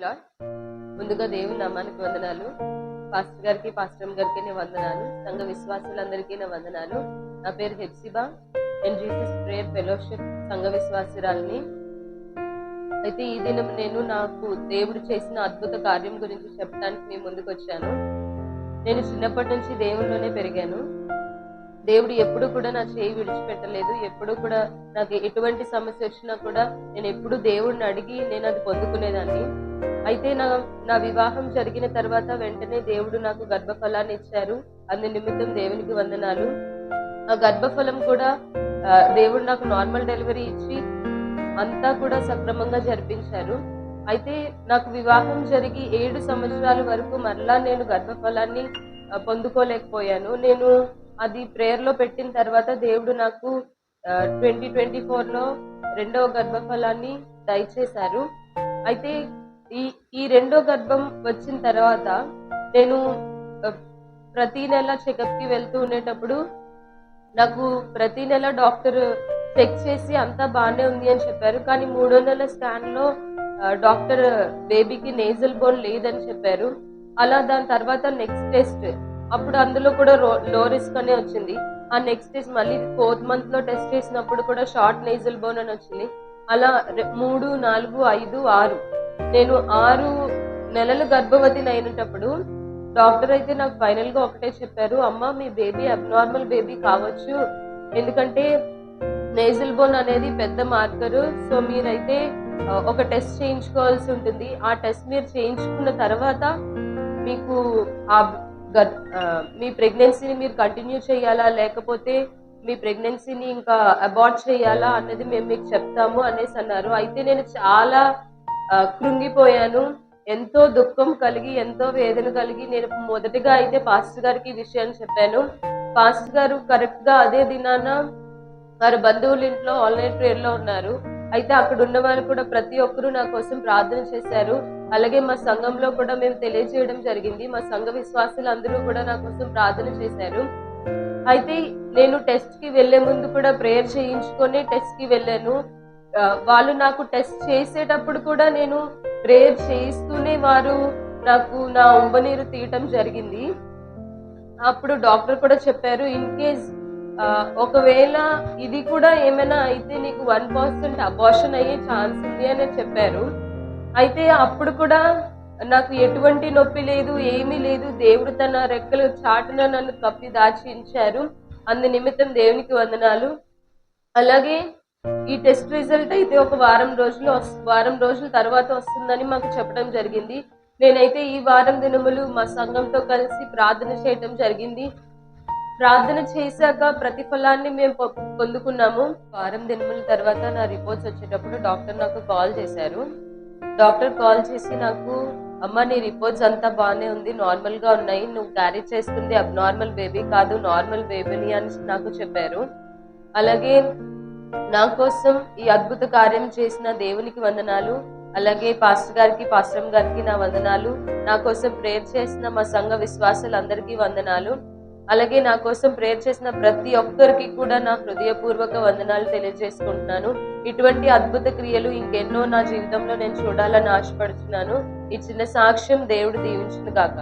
Lord ముందుగా దేవుని నామానికి వందనాలు. పాస్టర్ గారికి పాస్టర్ గారికి నేను వందనాలు. సంఘ విశ్వాసులందరికీ నా వందనాలు. నా పేరు హెప్సిబా. నేను జీసస్ ప్రేయర్ ఫెలోషిప్ సంఘ విశ్వాసురాలని. అయితే ఈ దినం నేను నాకు దేవుడు చేసిన అద్భుత కార్యం గురించి చెప్పడానికి మీ ముందుకు వచ్చాను నేను చిన్నప్పటి నుంచి దేవుల్లోనే పెరిగాను. దేవుడు ఎప్పుడు కూడా నా చేయి విడిచిపెట్టలేదు ఎప్పుడు కూడా నాకు ఎటువంటి సమస్య వచ్చినా కూడా నేను ఎప్పుడు దేవుడిని అడిగి నేను అది పొందుకునేదాన్ని. అయితే నా నా వివాహం జరిగిన తర్వాత వెంటనే దేవుడు నాకు గర్భఫలాన్ని ఇచ్చారు. అందు నిమిత్తం దేవునికి వందనాలు. ఆ గర్భఫలం కూడా దేవుడు నాకు నార్మల్ డెలివరీ ఇచ్చి అంతా కూడా సక్రమంగా జరిపించారు. అయితే నాకు వివాహం జరిగి ఏడు సంవత్సరాల వరకు మరలా నేను గర్భఫలాన్ని పొందుకోలేకపోయాను. నేను అది ప్రేయర్లో లో పెట్టిన తర్వాత దేవుడు నాకు ట్వంటీ ట్వంటీ లో రెండవ గర్భఫలాన్ని దయచేశారు. అయితే ఈ ఈ రెండో గర్భం వచ్చిన తర్వాత నేను ప్రతి నెల చెకప్కి వెళ్తూ ఉండేటప్పుడు నాకు ప్రతి నెల డాక్టర్ చెక్ చేసి అంతా బాగానే ఉంది అని చెప్పారు. కానీ మూడో నెల స్కాన్లో డాక్టర్ బేబీకి నేజల్ బోన్ లేదని చెప్పారు. అలా దాని తర్వాత నెక్స్ట్ టెస్ట్ అప్పుడు అందులో కూడా లో రిస్క్ అనే వచ్చింది. ఆ నెక్స్ట్ డేస్ మళ్ళీ ఫోర్త్ మంత్లో టెస్ట్ చేసినప్పుడు కూడా షార్ట్ నేజల్ బోన్ అని వచ్చింది. అలా మూడు నాలుగు ఐదు ఆరు. నేను ఆరు నెలలు గర్భవతి అయినప్పుడు డాక్టర్ అయితే నాకు ఫైనల్గా ఒకటే చెప్పారు. అమ్మ మీ బేబీ అబ్నార్మల్ బేబీ కావచ్చు. ఎందుకంటే నేజల్ బోన్ అనేది పెద్ద మార్కరు సో మీరైతే ఒక టెస్ట్ చేయించుకోవాల్సి ఉంటుంది. ఆ టెస్ట్ మీరు చేయించుకున్న తర్వాత మీకు ఆ, మీ ప్రెగ్నెన్సీని మీరు కంటిన్యూ చేయాలా? లేకపోతే మీ ప్రెగ్నెన్సీని ఇంకా అబార్ట్ చేయాలా అన్నది మేము మీకు చెప్తాము అనేసి అన్నారు. అయితే నేను చాలా కృంగిపోయాను. ఎంతో దుఃఖం కలిగి ఎంతో వేదన కలిగి నేను మొదటిగా అయితే పాస్టర్ గారికి ఈ విషయాన్ని చెప్పాను. పాస్టర్ గారు కరెక్ట్గా అదే దినాన వారి బంధువుల ఇంట్లో ఆన్లైన్ ప్రేయర్లో ఉన్నారు. అయితే అక్కడ ఉన్న వారు కూడా ప్రతి ఒక్కరూ నా కోసం ప్రార్థన చేశారు. అలాగే మా సంఘంలో కూడా మేము తెలియజేయడం జరిగింది. మా సంఘ విశ్వాసులు అందరూ కూడా నా కోసం ప్రార్థన చేశారు. అయితే నేను టెస్ట్కి వెళ్ళే ముందు కూడా ప్రేయర్ చేయించుకొని టెస్ట్కి వెళ్ళాను. వాళ్ళు నాకు టెస్ట్ చేసేటప్పుడు కూడా నేను ప్రేయర్ చేయిస్తూనే వారు నాకు నా ఉబ్బనీరు తీయటం జరిగింది. అప్పుడు డాక్టర్ కూడా చెప్పారు ఇన్ కేస్ ఒకవేళ ఇది కూడా ఏమైనా అయితే నీకు వన్ పర్సెంట్ అబార్షన్ అయ్యే ఛాన్స్ ఉంది అని చెప్పారు. అయితే అప్పుడు కూడా నాకు ఎటువంటి నొప్పి లేదు ఏమీ లేదు. దేవుడు తన రెక్కలు చాటున నన్ను కప్పి దాచించారు. అందు నిమిత్తం దేవునికి వందనాలు. అలాగే ఈ టెస్ట్ రిజల్ట్ అయితే ఒక వారం రోజులు వారం రోజుల తర్వాత వస్తుందని మాకు చెప్పడం జరిగింది. నేనైతే ఈ వారం దినములు మా సంఘంతో కలిసి ప్రార్థన చేయటం జరిగింది. ప్రార్థన చేశాక ప్రతిఫలాన్ని మేము పొ- పొందుకున్నాము. వారం దినముల తర్వాత నా రిపోర్ట్స్ వచ్చేటప్పుడు డాక్టర్ నాకు కాల్ చేశారు. డాక్టర్ కాల్ చేసి నాకు అమ్మ నీ రిపోర్ట్స్ అంతా బాగానే ఉంది నార్మల్గా ఉన్నాయి నువ్వు క్యారీ చేస్తుంది అబ్నార్మల్ బేబీ కాదు నార్మల్ బేబీని అని నాకు చెప్పారు. అలాగే నా కోసం ఈ అద్భుత కార్యం చేసిన దేవునికి వందనాలు. అలాగే పాస్టర్ గారికి పాస్టర్ గారికి నా వందనాలు. నా కోసం ప్రేయర్ చేసిన మా సంఘ విశ్వాసులందరికీ వందనాలు. అలాగే నా కోసం ప్రేయర్ చేసిన ప్రతి ఒక్కరికి కూడా నా హృదయపూర్వక వందనాలు తెలియజేసుకుంటున్నాను. ఇటువంటి అద్భుత క్రియలు ఇంకెన్నో నా జీవితంలో నేను చూడాలని ఆశపడుతున్నాను ఈ చిన్న సాక్ష్యం దేవుడు దీవించింది కాక